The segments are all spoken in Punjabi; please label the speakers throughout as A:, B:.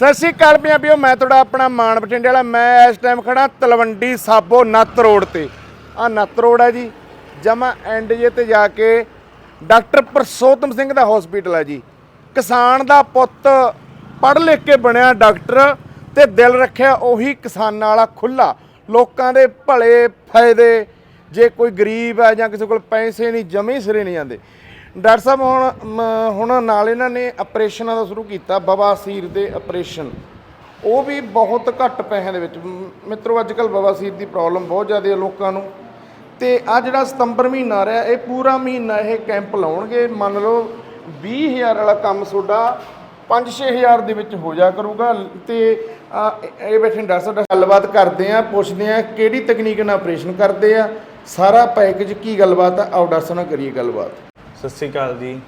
A: ਸਤਿ ਸ਼੍ਰੀ ਅਕਾਲ ਪੰਜਾਬੀਓ, ਮੈਂ ਤੁਹਾਡਾ ਆਪਣਾ ਮਾਨ ਬਠਿੰਡੇ ਵਾਲਾ। ਮੈਂ ਇਸ ਟਾਈਮ ਖੜਾ ਤਲਵੰਡੀ ਸਾਬੋ ਨੱਤ ਰੋਡ ਤੇ। ਆ ਨੱਤ ਰੋਡ ਹੈ ਜੀ, ਜਮਾ ਐਂਡ ਜੇ ਤੇ ਜਾ ਕੇ ਡਾਕਟਰ ਪ੍ਰਸੋਤਮ ਸਿੰਘ ਦਾ ਹਸਪੀਟਲ ਹੈ ਜੀ। ਕਿਸਾਨ ਦਾ ਪੁੱਤ ਪੜ੍ਹ ਲਿਖ ਕੇ ਬਣਿਆ ਡਾਕਟਰ ਤੇ ਦਿਲ ਰੱਖਿਆ ਉਹੀ ਕਿਸਾਨਾਂ ਵਾਲਾ ਖੁੱਲਾ ਲੋਕਾਂ ਦੇ ਭਲੇ ਫਾਇਦੇ, ਜੇ ਕੋਈ ਗਰੀਬ ਹੈ ਜਾਂ ਕਿਸੇ ਕੋਲ ਪੈਸੇ ਨਹੀਂ, ਜਮੇ ਸਿਰੇ ਨਹੀਂ ਜਾਂਦੇ ਡਾਕਟਰ ਸਾਹਿਬ ਹੁਣ ਮ- ਹੁਣ ਨਾਲ ਇਹਨਾਂ ਨੇ ਆਪਰੇਸ਼ਨਾਂ ਦਾ ਸ਼ੁਰੂ ਕੀਤਾ ਬਵਾਸੀਰ ਦੇ ਆਪਰੇਸ਼ਨ। ਉਹ ਵੀ ਬਹੁਤ ਘੱਟ ਪੈਸਿਆਂ ਦੇ ਵਿੱਚ। ਮ- ਮਿੱਤਰੋ ਅੱਜ ਕੱਲ ਬਵਾਸੀਰ ਦੀ ਪ੍ਰੋਬਲਮ ਬਹੁਤ ਜ਼ਿਆਦਾ ਹੈ ਲੋਕਾਂ ਨੂੰ। ਤੇ ਆ ਜਿਹੜਾ ਸਤੰਬਰ ਮਹੀਨਾ ਆ ਰਿਹਾ ਇਹ ਪੂਰਾ ਮਹੀਨਾ ਇਹ ਕੈਂਪ ਲਾਉਣਗੇ। ਮੰਨ ਲਓ 20000 ਵਾਲਾ ਕੰਮ ਤੁਹਾਡਾ 5-6000 ਦੇ ਵਿੱਚ ਹੋ ਜਾ ਕਰੂਗਾ। ਤੇ ਆ, ਇਹ ਬੈਠੇ ਡਾਕਟਰ ਸਾਹਿਬ ਨਾਲ ਗੱਲਬਾਤ ਕਰਦੇ ਆ ਪੁੱਛਦੇ ਆ ਕਿਹੜੀ ਤਕਨੀਕ ਨਾਲ ਆਪਰੇਸ਼ਨ ਕਰਦੇ ਆ? ਸਾਰਾ ਪੈਕੇਜ ਕੀ ਗੱਲਬਾਤ ਆ? ਆਓ ਡਾਕਟਰ ਸਾਹਿਬ ਨਾਲ ਕਰੀਏ ਗੱਲਬਾਤ।
B: ਸਤਿ ਸ੍ਰੀ ਅਕਾਲ ਜੀ।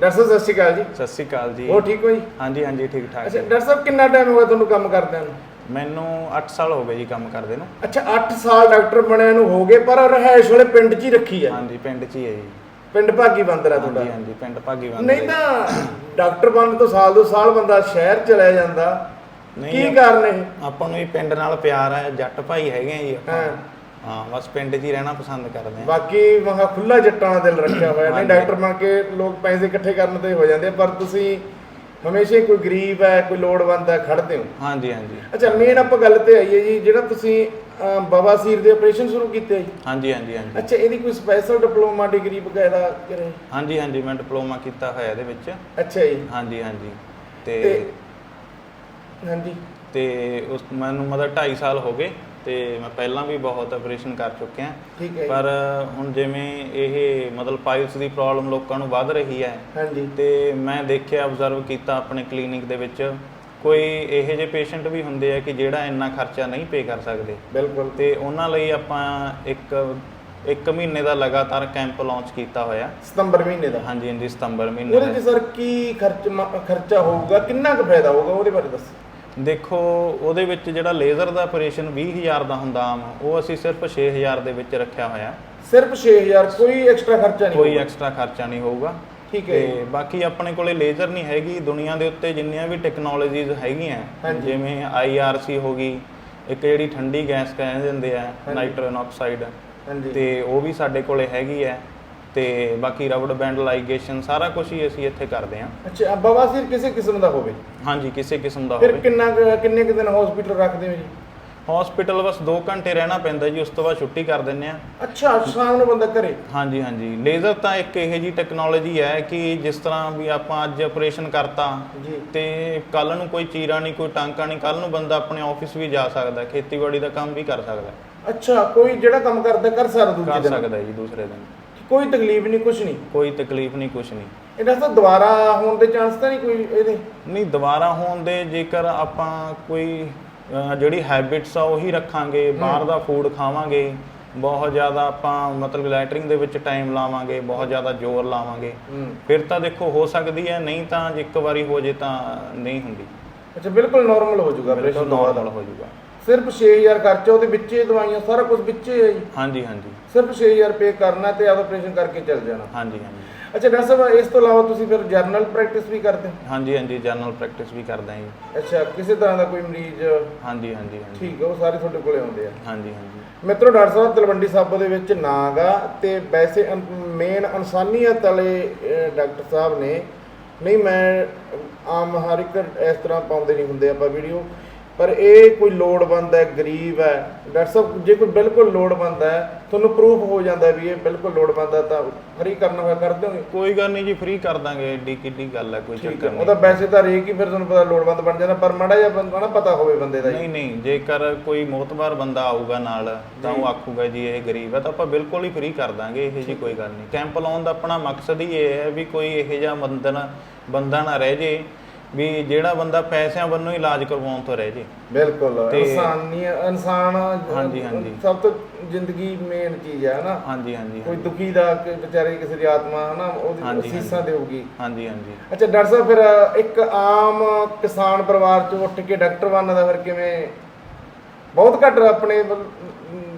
A: ਡਾਕਟਰ ਸਾਹਿਬ ਸਤਿ ਸ਼੍ਰੀ ਅਕਾਲ ਜੀ।
B: ਸਤਿ ਸ੍ਰੀ ਅਕਾਲ ਜੀ।
A: ਹੋ ਠੀਕ ਹੋ
B: ਹਾਂਜੀ ਹਾਂਜੀ ਠੀਕ ਠਾਕ
A: ਅੱਛਾ ਡਾਕਟਰ ਸਾਹਿਬ ਕਿੰਨਾ ਟਾਈਮ ਹੋ ਗਿਆ ਤੁਹਾਨੂੰ ਕੰਮ ਕਰਦਿਆਂ ਨੂੰ?
B: ਮੈਨੂੰ 8 ਸਾਲ ਹੋ ਗਏ ਜੀ ਕੰਮ ਕਰਦੇ ਨੂੰ।
A: ਅੱਛਾ 8 ਸਾਲ ਡਾਕਟਰ ਬਣਿਆ ਨੂੰ ਹੋ ਗਏ ਪਰ ਰਹਿائش ਵਾਲੇ ਪਿੰਡ 'ਚ ਹੀ ਰੱਖੀ ਆ
B: ਹਾਂਜੀ ਪਿੰਡ 'ਚ ਹੀ ਹੈ ਜੀ।
A: ਪਿੰਡ ਭਾਗੀ ਬੰਦਰਾ ਹਾਂਜੀ ਤੁਹਾਡਾ।
B: ਹਾਂਜੀ ਪਿੰਡ ਭਾਗੀਵਾਨ
A: ਨਹੀਂ ਤਾਂ ਡਾਕਟਰ ਬਣਨ ਤੋਂ ਸਾਲ ਤੋਂ ਸਾਲ ਬੰਦਾ ਸ਼ਹਿਰ ਚਲਾ ਜਾਂਦਾ।
B: ਨਹੀਂ,
A: ਕੀ ਕਾਰਨ
B: ਆਪਾਂ ਨੂੰ ਵੀ ਪਿੰਡ ਨਾਲ ਪਿਆਰ ਹੈ ਜੱਟ ਭਾਈ ਹੈਗੇ ਆ ਜੀ ਆਪਾਂ।
A: ਹਾਂ
B: ਬਸ ਪਿੰਡ 'ਚ ਹੀ ਰਹਿਣਾ ਪਸੰਦ ਕਰਦੇ ਆ।
A: ਬਾਕੀ ਮਹਾ ਖੁੱਲਾ ਜੱਟਾਂ ਦਾ ਦਿਲ ਰੱਖਿਆ ਹੋਇਆ ਨਹੀਂ
B: ਹਾਂਜੀ।
A: ਡਾਕਟਰ ਬਣ ਕੇ ਲੋਕ ਪੈਸੇ ਇਕੱਠੇ ਕਰਨ ਤੇ ਹੋ ਜਾਂਦੇ ਆ, ਪਰ ਤੁਸੀਂ ਹਮੇਸ਼ਾ ਹੀ ਕੋਈ ਗਰੀਬ ਹੈ ਕੋਈ ਲੋੜਵੰਦ ਹੈ ਖੜਦੇ ਹੋ।
B: ਹਾਂਜੀ ਹਾਂਜੀ।
A: ਅੱਛਾ ਮੇਨ ਆਪਾਂ ਗੱਲ ਤੇ ਆਈਏ ਜੀ ਜਿਹੜਾ ਤੁਸੀਂ ਅਹ, ਬਵਾਸੀਰ ਦੇ ਆਪਰੇਸ਼ਨ ਸ਼ੁਰੂ ਕੀਤੇ ਜੀ।
B: ਹਾਂਜੀ ਹਾਂਜੀ ਹਾਂਜੀ।
A: ਅੱਛਾ ਇਹਦੀ ਕੋਈ ਸਪੈਸ਼ਲ ਡਿਪਲੋਮਾ ਡਿਗਰੀ ਵਗੈਰਾ ਕਰੇ?
B: ਹਾਂਜੀ ਹਾਂਜੀ ਮੈਂ ਡਿਪਲੋਮਾ ਕੀਤਾ ਹੋਇਆ ਇਹਦੇ ਵਿੱਚ।
A: ਅੱਛਾ ਜੀ।
B: ਹਾਂਜੀ ਹਾਂਜੀ। ਤੇ
A: ਤੇ ਹਾਂਜੀ।
B: ਤੇ ਉਸ ਮੈਨੂੰ ਮਤਲਬ 2.5 ਸਾਲ ਹੋ ਗਏ। ਤੇ ਮੈਂ ਪਹਿਲਾਂ ਵੀ ਬਹੁਤ ਆਪਰੇਸ਼ਨ ਕਰ ਚੁੱਕਿਆ।
A: ਠੀਕ ਹੈ ਜੀ।
B: ਪਰ ਹੁਣ ਜਿਵੇਂ ਇਹ ਮਤਲਬ ਪਾਈਲਸ ਦੀ ਪ੍ਰੋਬਲਮ ਲੋਕਾਂ ਨੂੰ ਵੱਧ ਰਹੀ ਹੈ
A: ਹਾਂਜੀ।
B: ਤੇ ਮੈਂ ਦੇਖਿਆ ਆਬਜ਼ਰਵ ਕੀਤਾ ਆਪਣੇ ਕਲੀਨਿਕ ਦੇ ਵਿੱਚ ਕੋਈ ਇਹੋ ਜਿਹੇ ਪੇਸ਼ੈਂਟ ਵੀ ਹੁੰਦੇ ਆ ਕਿ ਜਿਹੜਾ ਇੰਨਾ ਖਰਚਾ ਨਹੀਂ ਪੇ ਕਰ ਸਕਦੇ।
A: ਬਿਲਕੁਲ।
B: ਤੇ ਉਹਨਾਂ ਲਈ ਆਪਾਂ ਇੱਕ ਇੱਕ ਮਹੀਨੇ ਦਾ ਲਗਾਤਾਰ ਕੈਂਪ ਲਾਂਚ ਕੀਤਾ ਹੋਇਆ।
A: ਸਤੰਬਰ ਮਹੀਨੇ ਦਾ?
B: ਹਾਂਜੀ ਹਾਂਜੀ ਸਤੰਬਰ ਮਹੀਨੇ
A: ਉਹਦੇ
B: ਦਾ।
A: 'ਚ ਸਰ ਕੀ ਖਰਚ ਮ- ਖਰਚਾ ਹੋਊਗਾ? ਕਿੰਨਾ ਕੁ ਫਾਇਦਾ ਹੋਊਗਾ ਉਹਦੇ ਬਾਰੇ ਦੱਸੋ।
B: ਦੇਖੋ ਉਹਦੇ ਵਿੱਚ ਜਿਹੜਾ ਲੇਜ਼ਰ ਦਾ ਆਪਰੇਸ਼ਨ 20000 ਦਾ ਹੁੰਦਾ ਆਮ ਉਹ ਅਸੀਂ ਸਿਰਫ 6000 ਦੇ ਵਿੱਚ ਰੱਖਿਆ ਹੋਇਆ
A: ਸਿਰਫ 6000 ਕੋਈ ਐਕਸਟਰਾ ਖਰਚਾ ਨਹੀਂ
B: ਕੋਈ। ਐਕਸਟਰਾ ਖਰਚਾ ਨਹੀਂ ਹੋਊਗਾ
A: ਠੀਕ ਹੈ
B: ਤੇ ਬਾਕੀ ਆਪਣੇ ਕੋਲੇ ਲੇਜ਼ਰ ਨਹੀਂ ਹੈਗੀ ਦੁਨੀਆ ਦੇ ਉੱਤੇ ਜਿੰਨੀਆਂ ਵੀ ਟੈਕਨੋਲੋਜੀਜ਼ ਹੈਗੀਆਂ। ਜਿਵੇਂ IRC ਹੋ ਗਈ ਇੱਕ ਜਿਹੜੀ ਠੰਡੀ ਗੈਸ ਕਹਿੰਦੇ ਦਿੰਦੇ ਆ
A: ਹਾਂਜੀ।
B: ਨਾਈਟ੍ਰੋਜਨ ਆਕਸਾਈਡ
A: ਹਾਂਜੀ
B: ਤੇ ਉਹ ਵੀ ਸਾਡੇ ਕੋਲੇ ਹੈਗੀ ਹੈ ਤੇ ਬਾਕੀ ਰਬੜ ਬੈਂਡ ਲਾਈਗੇਸ਼ਨ ਸਾਰਾ ਕੁਝ ਹੀ ਅਸੀਂ ਇੱਥੇ ਕਰਦੇ ਹਾਂ।
A: ਅੱਛਾ ਬਵਾਸੀਰ ਕਿਸੇ ਕਿਸਮ ਦਾ ਹੋਵੇ?
B: ਹਾਂਜੀ ਕਿਸੇ ਕਿਸਮ ਦਾ
A: ਫਿਰ
B: ਹੋਵੇ।
A: ਕਿੰਨਾ ਕੁ- ਕਿੰਨੇ ਕੁ ਦਿਨ ਹਸਪੀਟਲ ਰੱਖਦੇ ਹੋ ਜੀ?
B: ਹਸਪੀਟਲ ਬਸ 2 ਘੰਟੇ ਰਹਿਣਾ ਪੈਂਦਾ ਜੀ ਉਸ ਤੋਂ ਬਾਅਦ ਛੁੱਟੀ ਕਰ ਦਿੰਦੇ ਆ
A: ਅੱਛਾ ਸ਼ਾਮ ਨੂੰ ਬੰਦਾ ਘਰੇ?
B: ਹਾਂਜੀ ਹਾਂਜੀ। ਲੇਜ਼ਰ ਤਾਂ ਇੱਕ ਇਹੋ ਜੀ ਟੈਕਨੋਲੋਜੀ ਹੈ ਕਿ ਜਿਸ ਤਰ੍ਹਾਂ ਵੀ ਆਪਾਂ ਅੱਜ ਆਪਰੇਸ਼ਨ ਕਰਤਾ
A: ਜੀ।
B: ਤੇ ਕੱਲ ਨੂੰ ਕੋਈ ਚੀਰਾ ਨਹੀਂ ਕੋਈ ਟਾਂਕਾ ਨਹੀਂ ਕੱਲ ਨੂੰ ਬੰਦਾ ਆਪਣੇ ਆਫਿਸ ਵੀ ਜਾ ਸਕਦਾ ਖੇਤੀਬਾੜੀ ਦਾ ਕੰਮ ਵੀ ਕਰ ਸਕਦਾ।
A: ਅੱਛਾ ਕੋਈ ਜਿਹੜਾ ਕੰਮ ਕਰਦਾ ਕਰ ਸਕਦਾ ਦੂਜੇ
B: ਕਰ
A: ਦਿਨ?
B: ਸਕਦਾ ਜੀ ਦੂਸਰੇ ਦਿਨ।
A: ਕੋਈ ਤਕਲੀਫ ਨਹੀਂ ਕੁਝ ਨਹੀਂ।
B: ਕੋਈ ਤਕਲੀਫ ਨਹੀਂ ਕੁਛ ਨਹੀਂ।
A: ਇਹਦਾ ਤਾਂ ਦੁਬਾਰਾ ਹੋਣ ਦੇ ਚਾਂਸ ਤਾਂ ਨਹੀਂ ਕੋਈ ਇਹਦੇ?
B: ਨਹੀਂ ਦੁਬਾਰਾ ਹੋਣ ਦੇ ਜੇਕਰ ਆਪਾਂ ਕੋਈ ਅਹ, ਜਿਹੜੀ ਹੈਬਿਟਸ ਆ ਉਹੀ ਰੱਖਾਂਗੇ ਬਾਹਰ ਦਾ ਫੂਡ ਖਾਵਾਂਗੇ ਬਹੁਤ ਜ਼ਿਆਦਾ ਆਪਾਂ ਮਤਲਬ ਲੈਟਰਿੰਗ ਦੇ ਵਿੱਚ ਟਾਈਮ ਲਾਵਾਂਗੇ ਬਹੁਤ ਜ਼ਿਆਦਾ ਜ਼ੋਰ ਲਾਵਾਂਗੇ
A: ਹੂੰ।
B: ਫਿਰ ਤਾਂ ਦੇਖੋ ਹੋ ਸਕਦੀ ਹੈ ਨਹੀਂ ਤਾਂ ਜੇ ਇੱਕ ਵਾਰੀ ਹੋ ਜੇ ਤਾਂ ਨਹੀਂ ਹੁੰਦੀ।
A: ਅੱਛਾ ਬਿਲਕੁਲ ਨਾਰਮਲ ਹੋ ਜਾਊਗਾ
B: ਬਿਲਕੁਲ
A: ਆਪਰੇਸ਼ਨ ਤੋਂ ਬਾਅਦ।
B: ਨਾਰਮਲ ਹੋ ਜਾਊਗਾ।
A: ਸਿਰਫ 6000 ਖਰਚਾ ਉਹਦੇ ਵਿੱਚ ਹੀ ਦਵਾਈਆਂ ਸਾਰਾ ਕੁਝ ਵਿੱਚ ਹੀ ਹੈ ਜੀ।
B: ਹਾਂਜੀ ਹਾਂਜੀ।
A: ਸਿਰਫ 6000 ਰੁਪਏ ਕਰਨਾ ਤੇ ਆਪ ਆਪਰੇਸ਼ਨ ਕਰਕੇ ਚੱਲ ਜਾਣਾ।
B: ਹਾਂਜੀ ਹਾਂਜੀ।
A: ਅੱਛਾ ਡਾਕਟਰ ਸਾਹਿਬ ਇਸ ਤੋਂ ਇਲਾਵਾ ਤੁਸੀਂ ਫਿਰ ਜਰਨਲ ਪ੍ਰੈਕਟਿਸ ਵੀ ਕਰਦੇ? ਹੋ?
B: ਹਾਂਜੀ ਹਾਂਜੀ ਜਨਰਲ ਪ੍ਰੈਕਟਿਸ ਵੀ ਕਰਦਾ ਜੀ।
A: ਅੱਛਾ ਕਿਸੇ ਤਰ੍ਹਾਂ ਦਾ ਕੋਈ ਮਰੀਜ਼?
B: ਹਾਂਜੀ ਹਾਂਜੀ ਹਾਂਜੀ।
A: ਠੀਕ ਹੈ ਉਹ ਸਾਰੇ ਤੁਹਾਡੇ ਕੋਲੇ ਆਉਂਦੇ ਆ।
B: ਹਾਂਜੀ ਹਾਂਜੀ।
A: ਮਿੱਤਰੋ ਡਾਕਟਰ ਸਾਹਿਬ ਤਲਵੰਡੀ ਸਾਬੋ ਦੇ ਵਿੱਚ ਨਾਗਾ ਤੇ ਵੈਸੇ ਮੇਨ ਇਨਸਾਨੀਅਤ ਵਾਲੇ ਡਾਕਟਰ ਸਾਹਿਬ ਨੇ। ਨਹੀਂ ਮੈਂ ਆਮ ਹਰ ਇੱਕ ਇਸ ਤਰ੍ਹਾਂ ਪਾਉਂਦੇ ਨਹੀਂ ਹੁੰਦੇ ਆਪਾਂ ਵੀਡੀਓ ਪਰ ਇਹ ਕੋਈ ਲੋੜਵੰਦ ਹੈ ਗਰੀਬ ਹੈ। ਡਾਕਟਰ ਸਾਹਿਬ ਜੇ ਕੋਈ ਬਿਲਕੁਲ ਲੋੜਵੰਦ ਹੈ ਤੁਹਾਨੂੰ ਪ੍ਰੂਫ ਹੋ ਜਾਂਦਾ ਵੀ ਇਹ ਬਿਲਕੁਲ ਲੋੜਵੰਦ ਹੈ ਤਾਂ ਫਰੀ ਕਰਨਾ ਹੋਇਆ ਕਰ ਦਿਓਗੇ
B: ਕੋਈ ਗੱਲ ਨਹੀਂ ਜੀ ਫ੍ਰੀ ਕਰ ਦਾਂਗੇ ਏਡੀ ਕਿੱਡੀ ਗੱਲ ਹੈ ਕੋਈ ਚੱਕਰ ਨਹੀਂ।
A: ਉਹਦਾ ਵੈਸੇ ਤਾਂ ਰੇਕ ਹੀ ਫਿਰ ਤੁਹਾਨੂੰ ਪਤਾ ਲੋੜਵੰਦ ਬਣ ਜਾਂਦਾ ਪਰ ਮਾੜਾ ਜਿਹਾ ਬੰਦਾ ਨਾ ਪਤਾ ਹੋਵੇ ਬੰਦੇ ਦਾ।
B: ਨਹੀਂ ਨਹੀਂ ਜੇਕਰ ਕੋਈ ਮੋਤਬਾਰ ਬੰਦਾ ਆਊਗਾ ਨਾਲ ਤਾਂ ਉਹ ਆਖੂਗਾ ਜੀ ਇਹ ਗਰੀਬ ਹੈ ਤਾਂ ਆਪਾਂ ਬਿਲਕੁਲ ਹੀ ਫ੍ਰੀ ਕਰ ਦਾਂਗੇ ਇਹ ਜੀ ਕੋਈ ਗੱਲ ਨਹੀਂ। ਕੈਂਪ ਲਾਉਣ ਦਾ ਆਪਣਾ ਮਕਸਦ ਹੀ ਇਹ ਹੈ ਵੀ ਕੋਈ ਇਹੋ ਜਿਹਾ ਬੰਦਨ ਬੰਦਾ ਨਾ ਰਹਿ ਜੇ। ਵੀ ਜਿਹੜਾ ਬੰਦਾ ਪੈਸਿਆਂ ਵੱਲੋਂ ਇਲਾਜ ਕਰਵਾਉਣ ਤੋਂ ਰਹਿ ਜੇ।
A: ਬਿਲਕੁਲ ਇਨਸਾਨੀ ਇਨਸਾਨ
B: ਹਾਂਜੀ, ਹਾਂਜੀ।
A: ਸਭ ਤੋਂ ਜ਼ਿੰਦਗੀ ਮੇਨ ਚੀਜ਼ ਹੈ ਨਾ
B: ਹਾਂਜੀ ਹਾਂਜੀ
A: ਕੋਈ ਦੁਖੀ ਦਾ ਵਿਚਾਰੇ ਕਿਸੇ ਦੀ ਆਤਮਾ ਹੈ ਨਾ ਉਹਦੀ ਅਸੀਸਾਂ ਦੇਊਗੀ।
B: ਹਾਂਜੀ ਹਾਂਜੀ।
A: ਅੱਛਾ ਡਾਕਟਰ ਸਾਹਿਬ ਫਿਰ ਇੱਕ ਆਮ ਕਿਸਾਨ ਪਰਿਵਾਰ ਚੋਂ ਉੱਠ ਕੇ ਡਾਕਟਰ ਬਣਨ ਦਾ ਫਿਰ ਕਿਵੇਂ? ਬਹੁਤ ਘੱਟ ਆਪਣੇ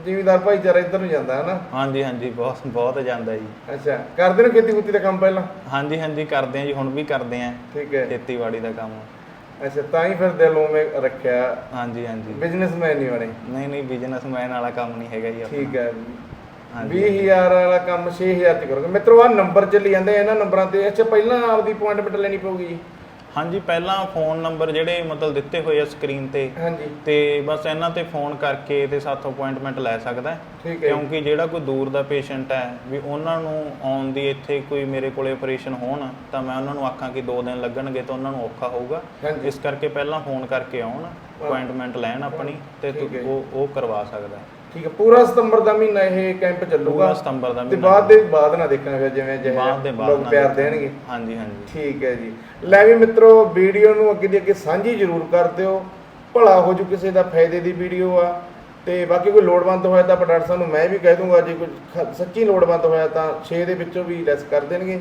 A: ਜ਼ਿਮੀਦਾਰ ਭਾਈਚਾਰਾ ਇੱਧਰ ਨੂੰ ਜਾਂਦਾ ਹੈ ਨਾ
B: ਹਾਂਜੀ ਹਾਂਜੀ ਬਹੁਤ ਬਹੁਤ ਜਾਂਦਾ ਜੀ।
A: ਅੱਛਾ ਕਰਦੇ ਨੇ ਖੇਤੀ ਖੁੱਤੀ ਦਾ ਕੰਮ ਪਹਿਲਾਂ?
B: ਹਾਂਜੀ ਹਾਂਜੀ ਕਰਦੇ ਆ ਜੀ ਹੁਣ ਵੀ ਕਰਦੇ ਆ।
A: ਠੀਕ ਹੈ।
B: ਖੇਤੀਬਾੜੀ ਦਾ ਕੰਮ।
A: ਅੱਛਾ ਤਾਂ ਹੀ ਫਿਰ ਦਿਲ ਉਵੇਂ ਰੱਖਿਆ।
B: ਹਾਂਜੀ ਹਾਂਜੀ।
A: ਬਿਜ਼ਨਸਮੈਨ ਨਹੀਂ ਬਣੇ।
B: ਨਹੀਂ ਨਹੀਂ ਬਿਜ਼ਨਸਮੈਨ ਵਾਲਾ ਕੰਮ ਨਹੀਂ ਹੈਗਾ ਜੀ ਆਪਣਾ।
A: ਠੀਕ ਹੈ
B: ਹਾਂਜੀ।
A: 20000 ਵਾਲਾ ਕੰਮ 6000 ਚ ਕਰੋਗੇ। ਮਿੱਤਰੋ ਆ ਨੰਬਰ ਚੱਲੀ ਜਾਂਦੇ ਇਹਨਾਂ ਨੰਬਰਾਂ ਤੇ। ਅੱਛਾ ਪਹਿਲਾਂ ਆਪਦੀ ਅਪਾਇੰਟਮੈਂਟ ਲੈਣੀ ਪਊਗੀ ਜੀ।
B: ਹਾਂਜੀ ਪਹਿਲਾਂ ਫੋਨ ਨੰਬਰ ਜਿਹੜੇ ਮਤਲਬ ਦਿੱਤੇ ਹੋਏ ਆ ਸਕਰੀਨ ਤੇ
A: ਹਾਂਜੀ
B: ਤੇ ਬਸ ਇਹਨਾਂ ਤੇ ਫੋਨ ਕਰਕੇ ਤੇ ਸਾਥੋਂ ਅਪਾਇੰਟਮੈਂਟ ਲੈ ਸਕਦਾ ਹੈ।
A: ਠੀਕ ਹੈ ਜੀ।
B: ਕਿਉਂਕਿ ਜਿਹੜਾ ਕੋਈ ਦੂਰ ਦਾ ਪੇਸ਼ੈਂਟ ਹੈ ਵੀ ਉਹਨਾਂ ਨੂੰ ਆਉਣ ਦੀ ਇੱਥੇ ਕੋਈ ਮੇਰੇ ਕੋਲੇ ਆਪਰੇਸ਼ਨ ਹੋਣ ਤਾਂ ਮੈਂ ਉਹਨਾਂ ਨੂੰ ਆਖਾਂ ਕਿ 2 ਦਿਨ ਲੱਗਣਗੇ ਤਾਂ ਉਹਨਾਂ ਨੂੰ ਔਖਾ ਹੋਊਗਾ
A: ਹਾਂਜੀ
B: ਇਸ ਕਰਕੇ ਪਹਿਲਾਂ ਫੋਨ ਕਰਕੇ ਆਉਣ ਅਪਾਇੰਟਮੈਂਟ ਲੈਣ ਆਪਣੀ ਤੇ ਤੁ-
A: ਠੀਕ ਹੈ ਜੀ।
B: ਉਹ ਉਹ ਕਰਵਾ ਸਕਦਾ ਹੈ।
A: ਠੀਕ ਹੈ ਪੂਰਾ ਸਤੰਬਰ ਦਾ ਮਹੀਨਾ ਇਹ ਕੈਂਪ ਚੱਲੂਗਾ।
B: ਪੂਰਾ ਸਤੰਬਰ ਦਾ
A: ਤੇ
B: ਮਹੀਨਾ
A: ਬਾਅਦ ਦੇ ਬਾਅਦ ਨਾ ਦੇਖਾਂਗੇ ਜਿਵੇਂ ਜਿਹੇ
B: ਬਾਅਦ ਦੇ ਬਾਅਦ
A: ਲੋਕ ਪਿਆਰ। ਦੇਣਗੇ।
B: ਹਾਂਜੀ ਹਾਂਜੀ।
A: ਠੀਕ ਹੈ ਜੀ। ਲੈ ਵੀ ਮਿੱਤਰੋ ਵੀਡੀਓ ਨੂੰ ਅੱਗੇ ਦੀ ਅੱਗੇ ਸਾਂਝੀ ਜ਼ਰੂਰ ਕਰ ਦਿਓ। ਭਲਾ ਹੋ ਜੂ ਕਿਸੇ ਦਾ ਫਾਇਦੇ ਦੀ ਵੀਡੀਓ ਆ। ਤੇ ਬਾਕੀ ਕੋਈ ਲੋੜਵੰਦ ਹੋਇਆ ਤਾਂ ਡਾਕਟਰ ਸਾਹਿਬ ਨੂੰ ਮੈਂ ਵੀ ਕਹਿ ਦੂੰਗਾ ਜੇ ਕੋਈ ਖ- ਸੱਚੀ ਲੋੜਵੰਦ ਹੋਇਆ ਤਾਂ 6 ਦੇ ਵਿੱਚੋਂ ਵੀ ਲੈਸ ਕਰ ਦੇਣਗੇ।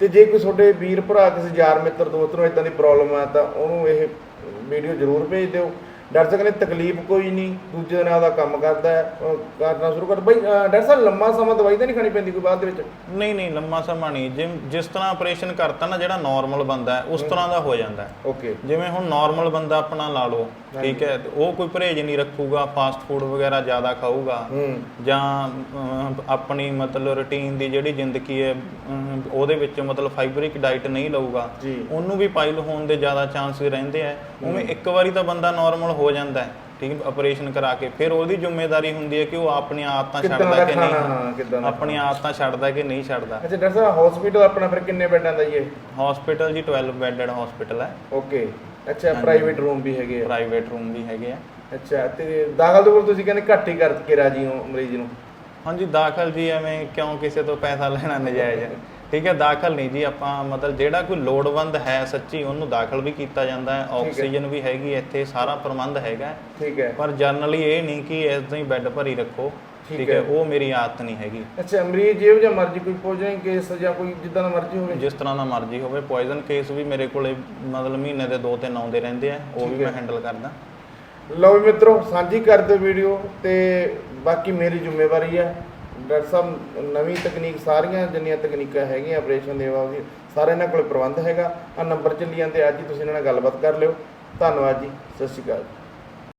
A: ਤੇ ਜੇ ਕੋਈ ਤੁਹਾਡੇ ਵੀਰ ਭਰਾ ਕਿਸੇ ਯਾਰ ਮਿੱਤਰ ਦੋਸਤ ਨੂੰ ਇਦਾਂ ਦੀ ਪ੍ਰੋਬਲਮ ਆ ਤਾਂ ਉਹਨੂੰ ਇਹ ਵੀਡੀਓ ਜ਼ਰੂਰ ਭੇਜ ਦਿਓ। ਡਾਕਟਰ ਸਾਹਿਬ ਕਹਿੰਦੇ ਤਕਲੀਫ ਕੋਈ ਨਹੀਂ ਦੂਜੇ ਦਿਨ ਆਪਦਾ ਕੰਮ ਕਰਦਾ ਹੈ ਕਰਨਾ ਸ਼ੁਰੂ ਕਰ ਬਈ ਡਾਕਟਰ ਸਾਹਿਬ ਲੰਮਾ ਸਮਾਂ ਦਵਾਈ ਤਾਂ ਨਹੀਂ ਖਾਣੀ ਪੈਂਦੀ ਕੋਈ ਬਾਅਦ ਦੇ ਵਿੱਚ?
B: ਨਹੀਂ ਨਹੀਂ ਲੰਮਾ ਸਮਾਂ ਨਹੀਂ ਜਿਮ ਜਿਸ ਤਰ੍ਹਾਂ ਆਪਰੇਸ਼ਨ ਕਰਤਾ ਨਾ ਜਿਹੜਾ ਨਾਰਮਲ ਬੰਦਾ ਹੈ ਉਸ ਤਰ੍ਹਾਂ ਦਾ ਹੋ ਜਾਂਦਾ।
A: ਓਕੇ।
B: ਜਿਵੇਂ ਹੁਣ ਨਾਰਮਲ ਬੰਦਾ ਆਪਣਾ ਲਾ ਲਓ ਠੀਕ ਹੈ ਉਹ ਕੋਈ ਪਰਹੇਜ ਨਹੀਂ ਰੱਖੂਗਾ ਫਾਸਟ ਫੂਡ ਵਗੈਰਾ ਜ਼ਿਆਦਾ ਖਾਊਗਾ ਜਾਂ ਆਪਣੀ ਮਤਲਬ ਰੁਟੀਨ ਦੀ ਜਿਹੜੀ ਜ਼ਿੰਦਗੀ ਹੈ ਉਹਦੇ ਵਿੱਚ ਮਤਲਬ ਫਾਈਬਰਿਕ ਡਾਈਟ ਨਹੀਂ ਲਊਗਾ ਉਹਨੂੰ ਵੀ ਪਾਈਲ ਹੋਣ ਦੇ ਜ਼ਿਆਦਾ ਚਾਂਸ ਰਹਿੰਦੇ ਆ ਉਵੇਂ ਇੱਕ ਵਾਰੀ ਤਾਂ ਬੰਦਾ ਨਾਰਮਲ ਹੋ ਜਾਂਦਾ ਹੈ ਠੀਕ ਹੈ ਆਪਰੇਸ਼ਨ ਕਰਾ ਕੇ। ਫਿਰ ਉਹਦੀ ਜ਼ਿੰਮੇਵਾਰੀ ਹੁੰਦੀ ਹੈ ਕਿ ਉਹ ਆਪਣੀ ਆਦਤਾਂ
A: ਕਿੱਦਾਂ
B: ਛੱਡਦਾ
A: ਦਾ
B: ਕਿ
A: ਖਾਣਾ
B: ਨਹੀਂ।
A: ਹਾਂ ਕਿੱਦਾਂ ਦਾ
B: ਆਪਣੀ ਆਦਤਾਂ ਛੱਡਦਾ ਕਿ ਨਹੀਂ ਛੱਡਦਾ।
A: ਅੱਛਾ ਡਾਕਟਰ ਸਾਹਿਬ ਹਸਪੀਟਲ ਆਪਣਾ ਫਿਰ ਕਿੰਨੇ ਬੈੱਡਾਂ ਦਾ ਜੀ ਇਹ
B: ਹਸਪੀਟਲ ਜੀ 12 ਬੈੱਡਡ ਹਸਪੀਟਲ ਹੈ।
A: ਓਕੇ ਅੱਛਾ ਪ੍ਰਾਈਵੇਟ ਰੂਮ ਵੀ ਹੈਗੇ ਆ।
B: ਪ੍ਰਾਈਵੇਟ ਰੂਮ ਵੀ ਹੈਗੇ ਆ।
A: ਅੱਛਾ ਤੇ ਦਾਖਲ ਕੋਲ ਤੁਸੀਂ ਕਹਿੰਦੇ ਘੱਟ ਹੀ ਕਰਕੇ ਰਾਜੀ ਹੋ ਮਰੀਜ਼ ਨੂੰ?
B: ਹਾਂਜੀ ਦਾਖਲ ਜੀ ਐਵੇਂ ਕਿਉਂ ਕਿਸੇ ਤੋਂ ਪੈਸਾ ਲੈਣਾ ਨਜਾਇਜ਼ ਹੈ? ਠੀਕ ਹੈ ਦਾਖਲ ਨਹੀਂ ਜੀ। ਆਪਾਂ ਮਤਲਬ ਜਿਹੜਾ ਕੋਈ ਲੋੜਵੰਦ ਹੈ ਸੱਚੀ ਉਹਨੂੰ ਦਾਖਲ ਵੀ ਕੀਤਾ ਜਾਂਦਾ ਹੈ। ਆਕਸੀਜਨ ਵੀ ਹੈਗੀ ਇੱਥੇ ਸਾਰਾ ਪ੍ਰਬੰਧ ਹੈਗਾ।
A: ਠੀਕ ਹੈ।
B: ਪਰ ਜਨਰਲੀ ਇਹ ਨਹੀਂ ਕਿ ਇਦਾਂ ਹੀ ਬੈੱਡ ਭਰੀ ਰੱਖੋ।
A: ਠੀਕ
B: ਹੈ। ਉਹ ਮੇਰੀ ਆਦਤ ਨਹੀਂ ਹੈਗੀ।
A: ਅੱਛਾ ਮਰੀਜ਼ ਜਿਹੋ ਜਿਹਾ ਮਰਜ਼ੀ ਕੋਈ ਪੋਜਨ ਕੇਸ ਜਾਂ ਕੋਈ ਜਿੱਦਾਂ ਦਾ ਮਰਜ਼ੀ ਹੋਵੇ।
B: ਜਿਸ ਤਰ੍ਹਾਂ ਦਾ ਮਰਜ਼ੀ ਹੋਵੇ। ਪੋਇਜ਼ਨ ਕੇਸ ਵੀ ਮੇਰੇ ਕੋਲੇ ਮਤਲਬ ਮਹੀਨੇ ਦੇ 2-3 ਆਉਂਦੇ ਰਹਿੰਦੇ ਆ। ਉਹ ਵੀ। ਮੈਂ ਹੈਂਡਲ ਕਰਦਾ।
A: ਲਓ ਮਿੱਤਰੋ ਸਾਂਝੀ ਕਰ ਦਿਓ ਵੀਡੀਓ ਤੇ ਬਾਕੀ ਮੇਰੀ ਜ਼ਿੰਮੇਵਾਰੀ ਹੈ। ਡਾਕਟਰ ਸਾਹਿਬ, ਨਵੀਂ ਤਕਨੀਕ, ਸਾਰੀਆਂ ਜਿੰਨੀਆਂ ਤਕਨੀਕਾਂ ਹੈਗੀਆਂ ਆਪਰੇਸ਼ਨ ਦੇ ਬਾਬਤ ਸਾਰੇ ਇਹਨਾਂ ਕੋਲ ਪ੍ਰਬੰਧ ਹੈਗਾ। ਆ ਨੰਬਰ ਚੱਲੀ ਜਾਂਦੇ, ਅੱਜ ਹੀ ਤੁਸੀਂ ਇਹਨਾਂ ਨਾਲ ਗੱਲਬਾਤ ਕਰ ਲਿਓ। ਧੰਨਵਾਦ ਜੀ, ਸਤਿ ਸ਼੍ਰੀ ਅਕਾਲ